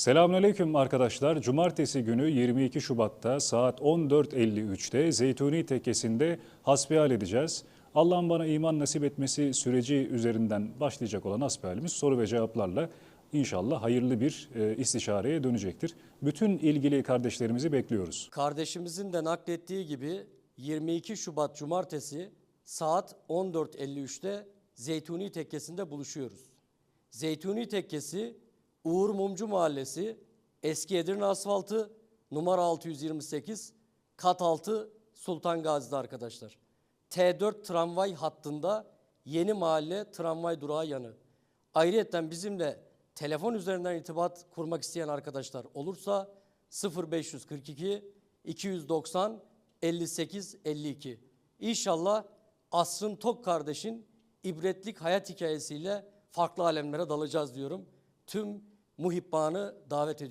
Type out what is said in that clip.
Selamünaleyküm arkadaşlar. Cumartesi günü 22 Şubat'ta saat 14.53'te Zeytuni Tekkesi'nde hasbihal edeceğiz. Allah'ın bana iman nasip etmesi süreci üzerinden başlayacak olan hasbihalimiz soru ve cevaplarla inşallah hayırlı bir e, istişareye dönecektir. Bütün ilgili kardeşlerimizi bekliyoruz. Kardeşimizin de naklettiği gibi 22 Şubat Cumartesi saat 14.53'te Zeytuni Tekkesi'nde buluşuyoruz. Zeytuni Tekkesi Uğur Mumcu Mahallesi Eski Edirne Asfaltı numara 628 kat 6 Sultan Gazi'de arkadaşlar. T4 tramvay hattında Yeni Mahalle tramvay durağı yanı. Ayrıyeten bizimle telefon üzerinden irtibat kurmak isteyen arkadaşlar olursa 0542 290 58 52. İnşallah Asrın Tok kardeşin ibretlik hayat hikayesiyle farklı alemlere dalacağız diyorum. Tüm muhibbanı davet ediyorum.